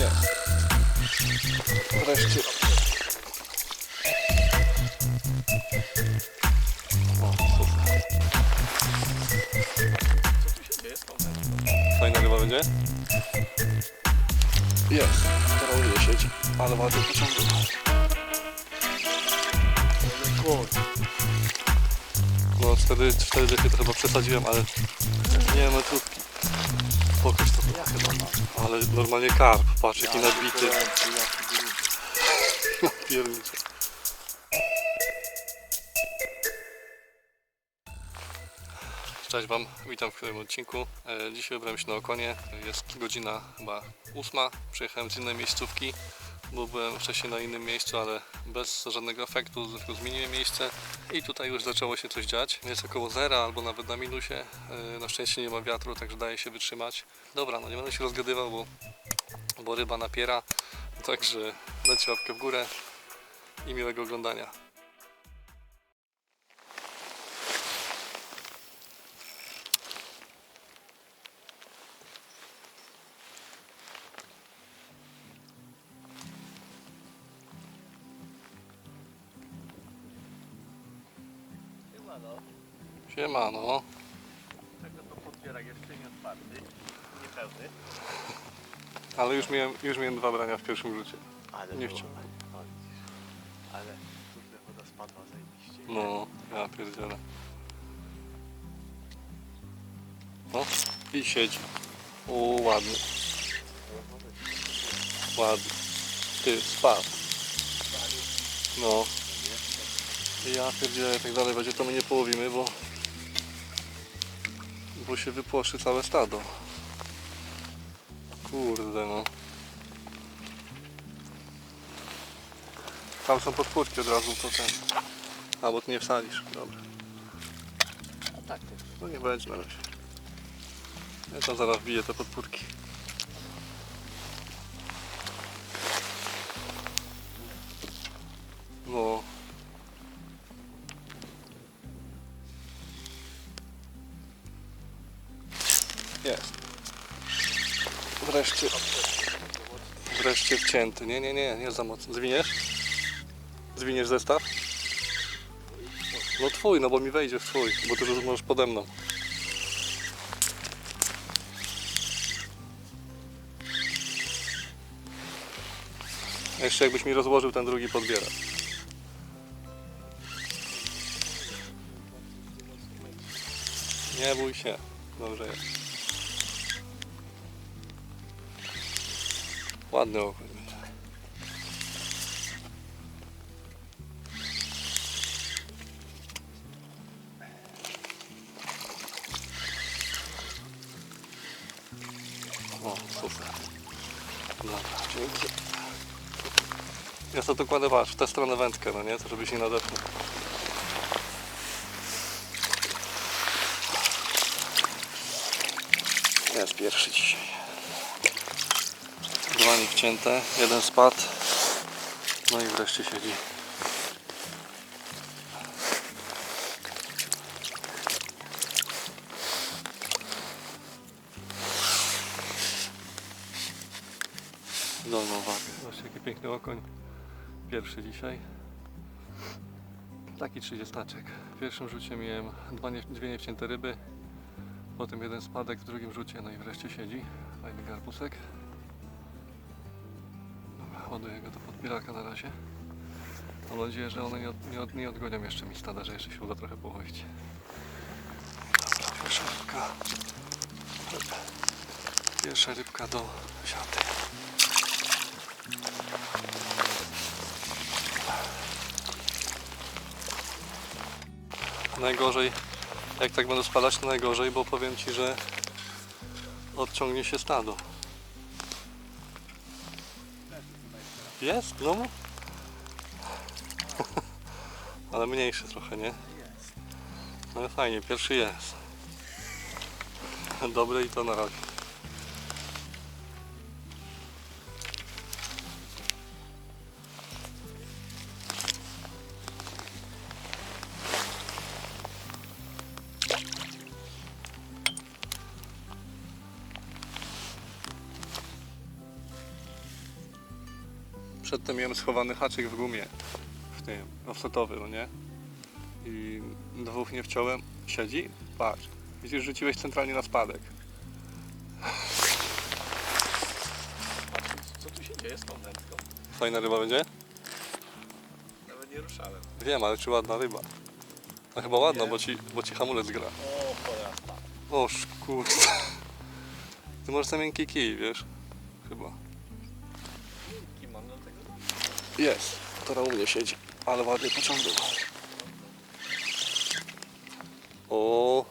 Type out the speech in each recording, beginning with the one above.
Jest. Wreszcie. O, super. Fajna ryba będzie? Jest. Troluje siedzi. Ale ładnie pociągnął. No wtedy, wtedy chyba przesadziłem, ale nie metrówki. Pokaż to. Ja chyba mam. Ale normalnie karp, patrz jaki nadbity. Ja pierniczę. Cześć Wam, witam w kolejnym odcinku. E, Dzisiaj wybrałem się na Okonie. Jest godzina chyba ósma. Przyjechałem z innej miejscówki, bo byłem wcześniej na innym miejscu, ale bez żadnego efektu, tylko zmieniłem miejsce i tutaj już zaczęło się coś dziać. Jest około zera albo nawet na minusie. E, Na szczęście nie ma wiatru, także daje się wytrzymać. Dobra, no nie będę się rozgadywał, bo, bo ryba napiera. Także dajcie łapkę w górę i miłego oglądania. Siemano. Tego to podbierak jeszcze nie otwarty, niepełny. Ale już miałem, już miałem dwa brania w pierwszym rzucie. Ale Nie było. chciałem. O, widzisz. Ale kurde, woda spadła zajebiście. No, ja pierdzielę. No i siedzi. O, ładny, ładny. Ty, spadł. No. Ja pierdzielę, jak tak dalej będzie, to my nie połowimy, bo... Bo się wypłoszy całe stado. Kurde no. Tam są podpórki od razu, to ten... A, bo ty nie wsadzisz. Dobra. A tak, to No nie będzie na razie. Ja tam zaraz biję te podpórki. Wreszcie. Wreszcie wcięty. Nie, nie, nie, nie za mocno. Zwiniesz? Zwiniesz zestaw? No twój, no bo mi wejdzie w twój, bo ty już możesz pode mną. Jeszcze jakbyś mi rozłożył ten drugi podbierak. Nie bój się. Dobrze jest. Ładny będzie. O, super. Dobra, dzięki. Ja sobie to kładę, patrz, w tę stronę wędkę, no nie? To żebyś nie nadepnął. Jest pierwszy dzisiaj. Jeden spadł. No i wreszcie siedzi. Dolną wagę. Zobaczcie jaki piękny okoń. Pierwszy dzisiaj. Taki 30 W pierwszym rzucie miałem dwa nie, dwie niewcięte ryby. Potem jeden spadek w drugim rzucie, no i wreszcie siedzi. Fajny garbusek. Ładuję go do podbieraka na razie. Mam nadzieję, że one nie, od, nie, od, nie odgonią jeszcze mi stada, że jeszcze się uda trochę połowić. Dobra, pierwsza rybka. Pierwsza rybka do siaty. Najgorzej, jak tak będą spadać, to najgorzej, bo powiem Ci, że odciągnie się stado. Jest? No. Ale mniejszy trochę, nie? Ale fajnie, pierwszy jest. Dobry i to na razie. Miałem schowany haczyk w gumie, w tym, offsetowy, no nie? I dwóch nie wciąłem, siedzi, patrz, widzisz, rzuciłeś centralnie na spadek. Co tu się dzieje z tą? Fajna ryba będzie? Nawet nie ruszałem. Wiem, ale czy ładna ryba? No chyba ładna, bo ci, bo ci hamulec gra. O, cholera. Oż kurde. Ty masz za miękki kij, wiesz? Chyba. Jest. Teraz u mnie siedzi. Ale ładnie pociągnął. O.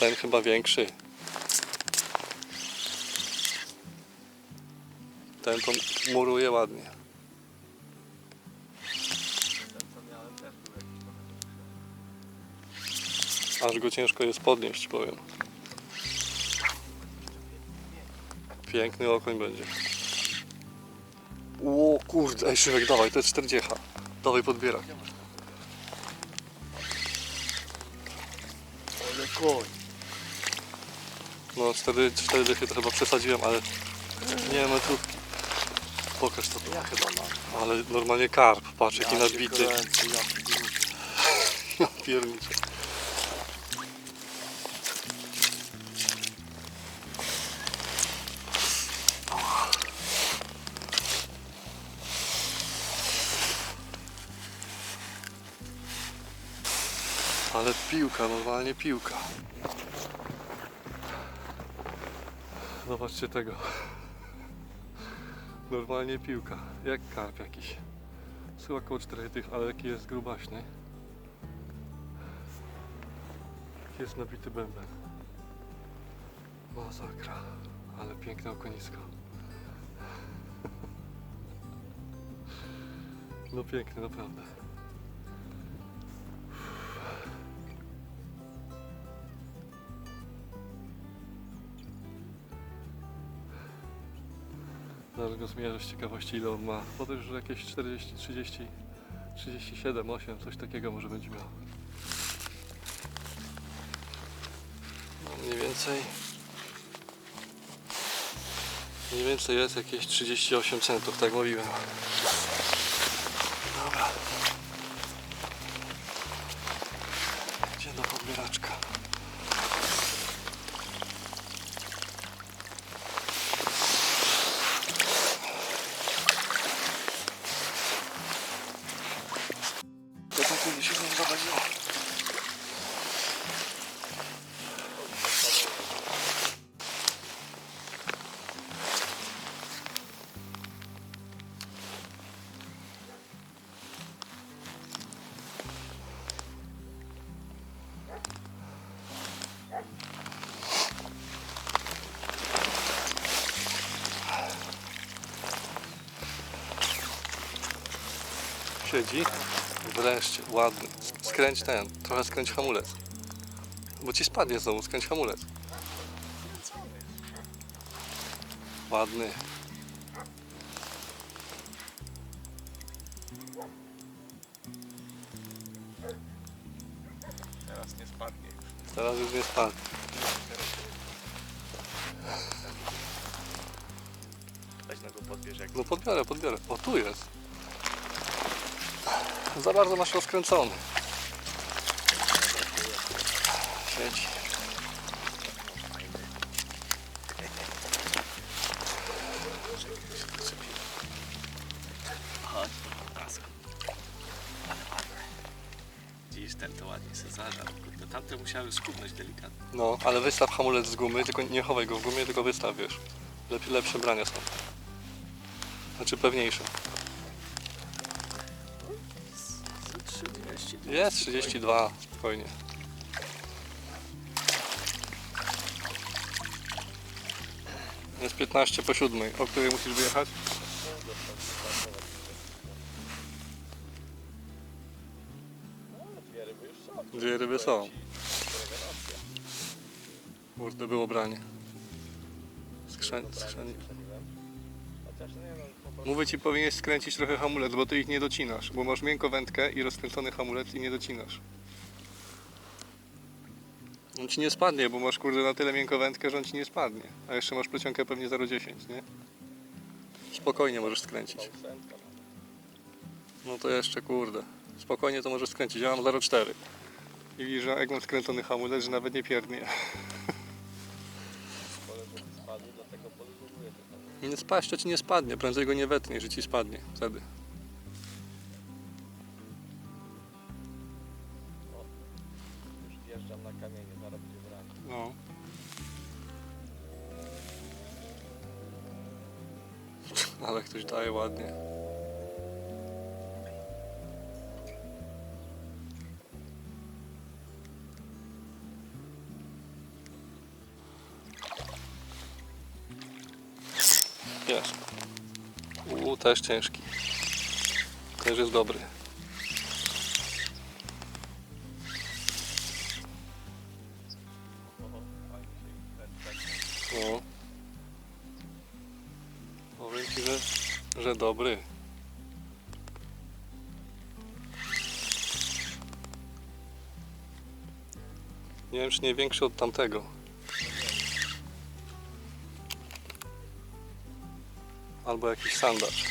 Ten chyba większy. Ten to muruje ładnie. Aż go ciężko jest podnieść, powiem. Piękny okoń będzie. O kurde, ej Szywek, dawaj, to jest 40. Dawaj podbierak. Ale koń. No wtedy, cztery dychy to chyba przesadziłem, ale nie metrówki. Pokaż to. Ja chyba mam. Ale normalnie karp, patrz jaki gruby. Ja pierniczę. Ale piłka, normalnie piłka. Zobaczcie tego. Normalnie piłka, jak karp jakiś. Chyba około 4 tych, ale jaki jest grubaśny. Jest nabity bęben. Masakra. Ale piękne okonisko. No piękne, naprawdę. Zaraz go zmierzę z ciekawości ile on ma. Potem już jakieś 40, 30, 37, 8, coś takiego może będzie miał. No mniej więcej mniej więcej jest jakieś 38 centów, tak mówiłem. Dobra. Gdzie do podbieraczka? Siedzi. Wreszcie, ładny. Skręć ten, trochę skręć hamulec. Bo ci spadnie znowu, skręć hamulec. Ładny. Bardzo masz rozkręcony. Siedzi. Ten to ładnie se zażarł. Kurde, tamte musiały skubnąć delikatnie. No, ale wystaw hamulec z gumy, tylko nie chowaj go w gumie, tylko wystaw, wiesz. Lep, lepsze brania są. Znaczy pewniejsze. Jest 32, spokojnie. Jest 15 po 7. O której musisz wyjechać? Dwie ryby są. Kurde, było branie. Skrzeń, skrzeń. Chociaż nie no, po prostu Mówię ci, powinieneś skręcić trochę hamulec, bo ty ich nie docinasz. Bo masz miękką wędkę i rozkręcony hamulec i nie docinasz. On ci nie spadnie, bo masz kurde na tyle miękką wędkę, że on ci nie spadnie. A jeszcze masz plecionkę pewnie 0,10, nie? spokojnie możesz skręcić. No to jeszcze kurde. Spokojnie to możesz skręcić. Ja mam 0,4. I widzisz, że jak mam skręcony hamulec, że nawet nie pierdnie. Spadł, dlatego poluzowuję to Nie spaść, to ci nie spadnie. Prędzej go nie wetnie, że ci spadnie wtedy. Już wjeżdżam na kamienie, zaraz. No. Ale ktoś daje ładnie. Też ciężki. Też jest dobry. No. Powiem ci, że, że dobry. Nie wiem, czy nie większy od tamtego. Albo jakiś sandacz.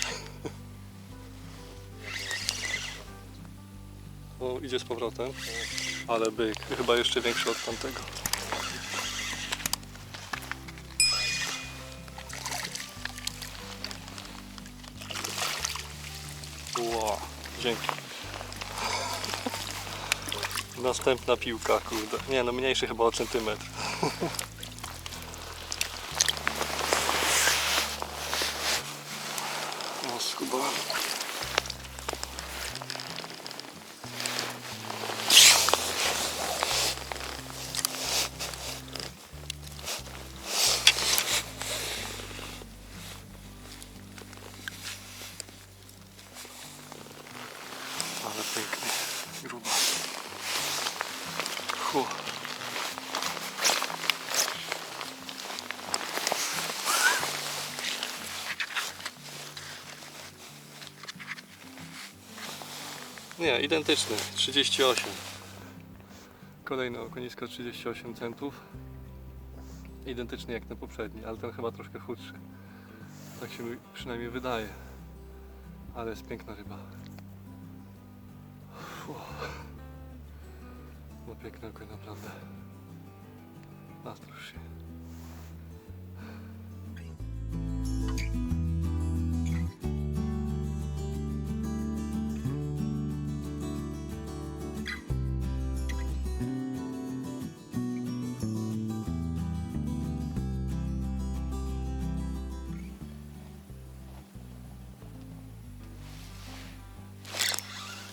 O, idzie z powrotem. Ale byk, chyba jeszcze większy od tamtego. Ło, dzięki. Następna piłka, kurde. Nie no, mniejszy chyba o centymetr. gruba. Hu. Nie, identyczny, 38. Kolejne okonisko 38 centów. Identyczny jak ten poprzedni, ale ten chyba troszkę chudszy. Tak się mi przynajmniej wydaje. Ale jest piękna ryba. No piękne oko naprawdę. Nastrusz się.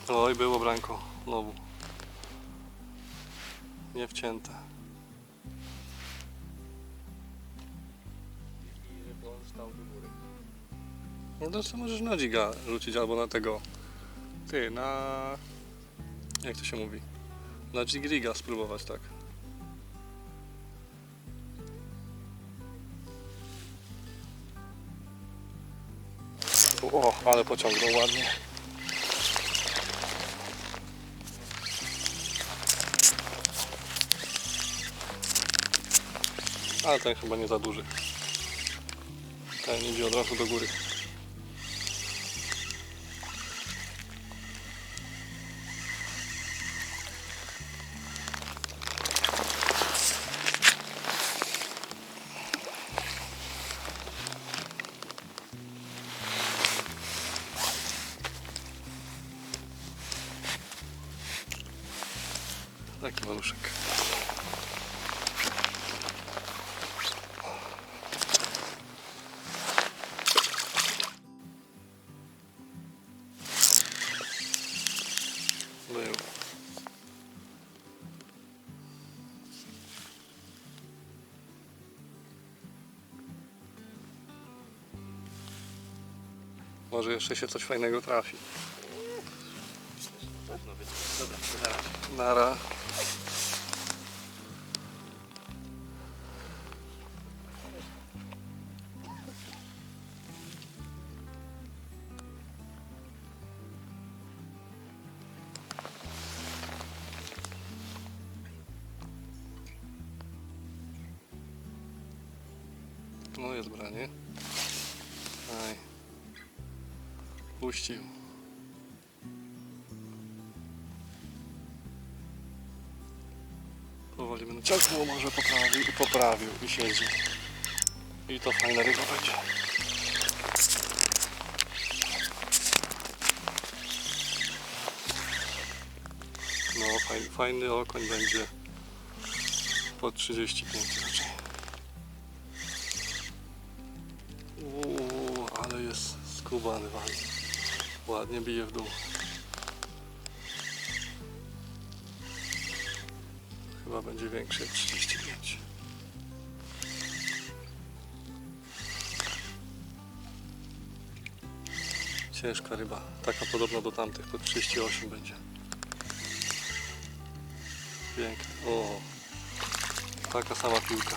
Oj, było branko. Znowu. Nie wcięte. I żeby on stał do góry. No to co możesz na dziga rzucić albo na tego. Ty, na. Jak to się mówi? Na Jigriga spróbować, tak. O, ale pociągnął ładnie. Ale ten chyba nie za duży. Ten idzie od razu do góry. Może jeszcze się coś fajnego trafi. Dobra, na razie. Powoli będę ciągnął, może poprawił, poprawił i siedzi. I to fajna ryba będzie. No, fajny, fajny okoń będzie po 35 raczej. Uuu, ale jest skubany ładnie. Ładnie bije w dół. Będzie większy jak 35. Ciężka ryba. Taka podobna do tamtych, to 38 będzie. Pięknie. O, taka sama piłka.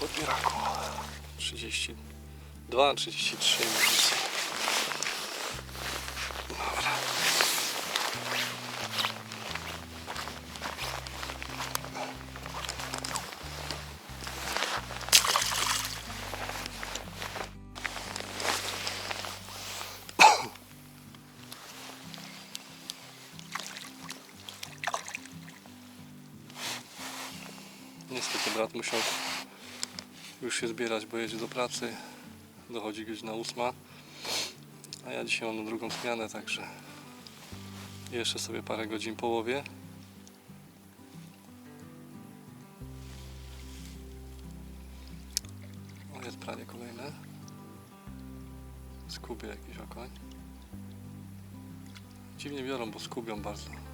Podbieraku? 32, 33 mniej zbierać, bo jedzie do pracy. Dochodzi godzina ósma. A ja dzisiaj mam na drugą zmianę, także jeszcze sobie parę godzin połowię. O, jest pranie kolejne. Skubie jakiś okoń. Dziwnie biorą, bo skubią bardzo.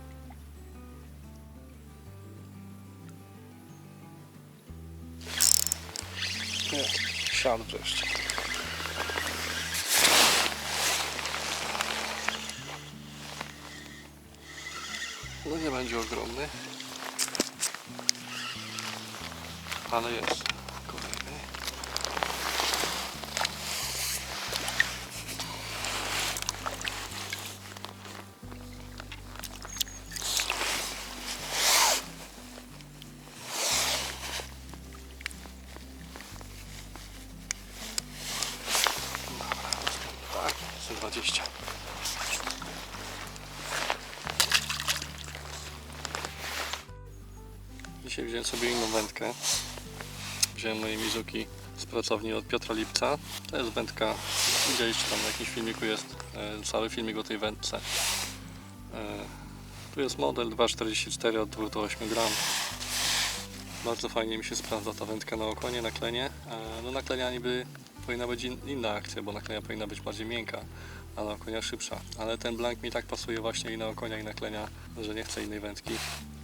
Nie, siadł wreszcie. No nie będzie ogromny. Ale jest wziąłem sobie inną wędkę. Wziąłem moje Mizuki z pracowni od Piotra Lipca. To jest wędka, widzieliście tam na jakimś filmiku jest e, cały filmik o tej wędce. E, tu jest model 2,44 od 2 do 8 gram. Bardzo fajnie mi się sprawdza ta wędka na okonie, na klenie. E, no na klenia niby powinna być in, inna akcja, bo na klenia powinna być bardziej miękka, a na okonia szybsza. Ale ten blank mi tak pasuje właśnie i na okonia i na klenia, że nie chcę innej wędki.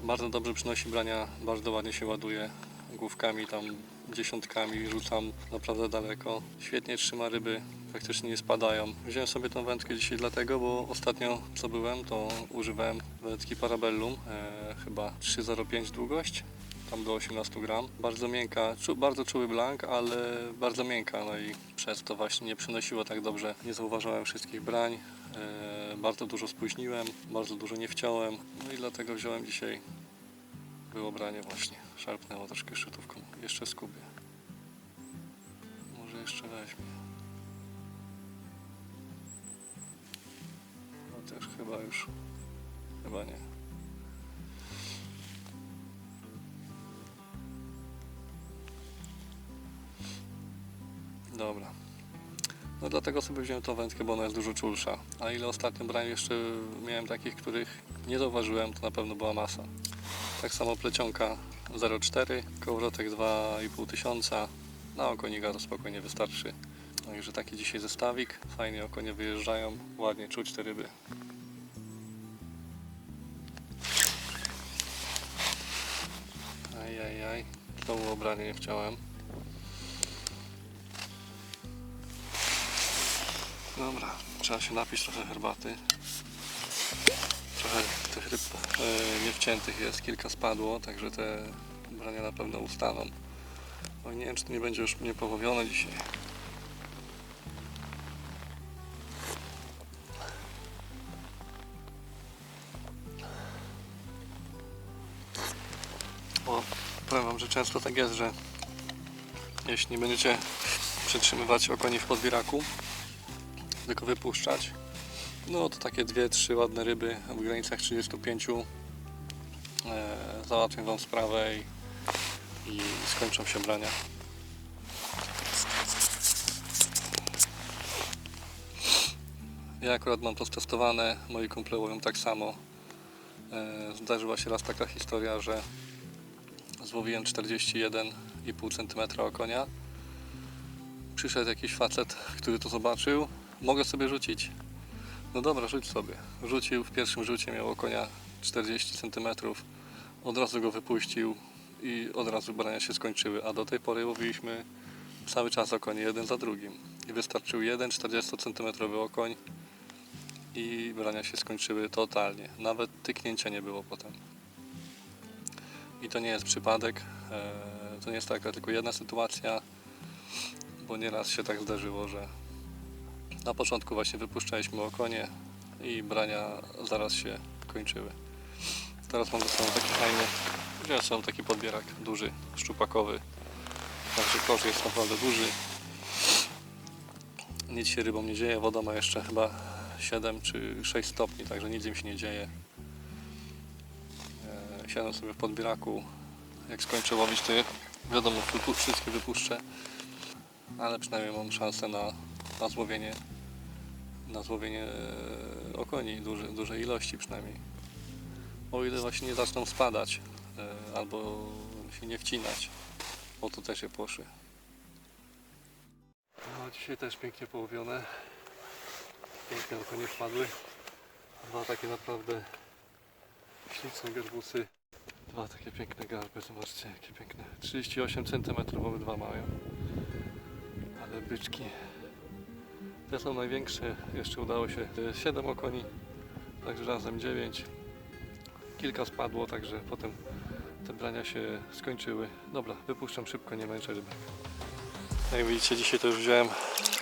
Bardzo dobrze przynosi brania, bardzo ładnie się ładuje główkami tam dziesiątkami, rzucam naprawdę daleko. Świetnie trzyma ryby, praktycznie nie spadają. Wziąłem sobie tą wędkę dzisiaj dlatego, bo ostatnio co byłem, to używałem wędki Parabellum, e, chyba 3,05 długość, tam do 18 gram. Bardzo miękka, czu, bardzo czuły blank, ale bardzo miękka, no i przez to właśnie nie przynosiło tak dobrze. Nie zauważałem wszystkich brań, bardzo dużo spóźniłem, bardzo dużo nie wciąłem, no i dlatego wziąłem dzisiaj było branie właśnie. Szarpnęło troszkę szczytówką. Jeszcze skubię. Może jeszcze weźmie. No też chyba już. Chyba nie. Dlatego sobie wziąłem tą wędkę, bo ona jest dużo czulsza. A ile ostatnio brałem jeszcze miałem takich, których nie zauważyłem, to na pewno była masa. Tak samo plecionka 0,4, kołowrotek 2,5 tysiąca. Na okonika to spokojnie wystarczy. Także taki dzisiaj zestawik. Fajnie okonie wyjeżdżają, ładnie czuć te ryby. Ajajaj, znowu obranie nie chciałem. Dobra, trzeba się napić trochę herbaty. Trochę tych ryb e, niewciętych jest, kilka spadło, także te brania na pewno ustaną. Oj, nie wiem, czy to nie będzie już mnie połowione dzisiaj. Bo powiem wam, że często tak jest, że jeśli będziecie przytrzymywać okoni w podbieraku, tylko wypuszczać, no to takie dwie, trzy ładne ryby w granicach 35 e, załatwią Wam sprawę i, i skończą się brania. Ja akurat mam to testowane, moi kumple łowią tak samo. E, Zdarzyła się raz taka historia, że złowiłem 41,5 cm okonia. Przyszedł jakiś facet, który to zobaczył. Mogę sobie rzucić? No dobra, rzuć sobie. Rzucił, w pierwszym rzucie miał okonia 40 cm. Od razu go wypuścił i od razu brania się skończyły. A do tej pory łowiliśmy cały czas okonie jeden za drugim. I wystarczył jeden 40 cm okoń i brania się skończyły totalnie. Nawet tyknięcia nie było potem. I to nie jest przypadek, e, to nie jest taka tylko jedna sytuacja, bo nieraz się tak zdarzyło, że na początku właśnie wypuszczaliśmy okonie i brania zaraz się kończyły. Teraz mam sobą taki fajny, wziąłem sobie taki podbierak duży, szczupakowy, także kosz jest naprawdę duży. Nic się rybom nie dzieje, woda ma jeszcze chyba 7 czy 6 stopni, także nic im się nie dzieje. E, Siadam sobie w podbieraku. Jak skończę łowić, to je, wiadomo, wszystkie wypuszczę, ale przynajmniej mam szansę na, na złowienie na złowienie e, okoni, duże, dużej ilości przynajmniej. O ile właśnie nie zaczną spadać e, albo się nie wcinać, bo to też je poszły. No, dzisiaj też pięknie połowione. Piękne okonie wpadły. Dwa takie naprawdę śliczne garbusy. Dwa takie piękne garby, zobaczcie jakie piękne. 38 cm obydwa mają. Ale byczki. Te są największe, jeszcze udało się 7 okoni, także razem 9. Kilka spadło, także potem te brania się skończyły. Dobra, wypuszczam szybko, nie męczę ryby. Jak widzicie, dzisiaj już wziąłem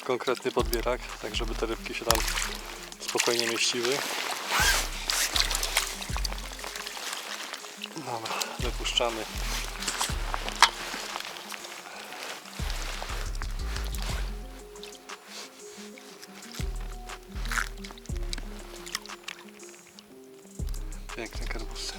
konkretny podbierak, tak żeby te rybki się tam spokojnie mieściły. Dobra, wypuszczamy. Piękne karbusy.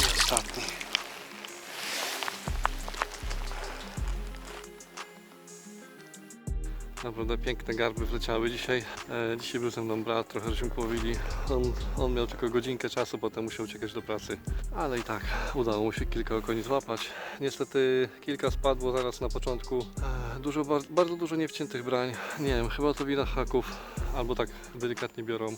I ostatni. Naprawdę piękne garby wleciały dzisiaj. E, dzisiaj był ze mną brat, trochę żeśmy połowili. On, on miał tylko godzinkę czasu, potem musiał uciekać do pracy. Ale i tak udało mu się kilka okoni złapać. Niestety kilka spadło zaraz na początku. E, dużo, bar- bardzo dużo niewciętych brań. Nie wiem, chyba to wina haków, albo tak delikatnie biorą.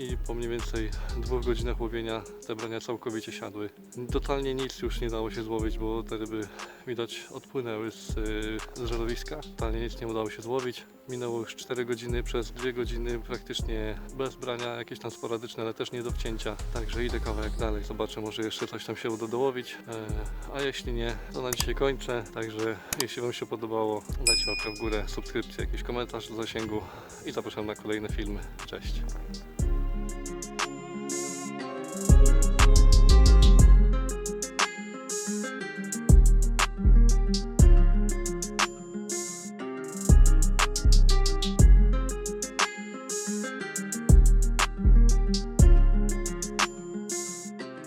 I po mniej więcej dwóch godzinach łowienia te brania całkowicie siadły. Totalnie nic już nie dało się złowić, bo te ryby widać odpłynęły z, y, z żerowiska. Totalnie nic nie udało się złowić. Minęło już 4 godziny, przez 2 godziny praktycznie bez brania, jakieś tam sporadyczne, ale też nie do wcięcia. Także idę kawałek dalej, zobaczę, może jeszcze coś tam się uda dołowić. E, a jeśli nie, to na dzisiaj kończę. Także jeśli Wam się podobało, dajcie łapkę w górę, subskrypcję, jakiś komentarz do zasięgu i zapraszam na kolejne filmy. Cześć!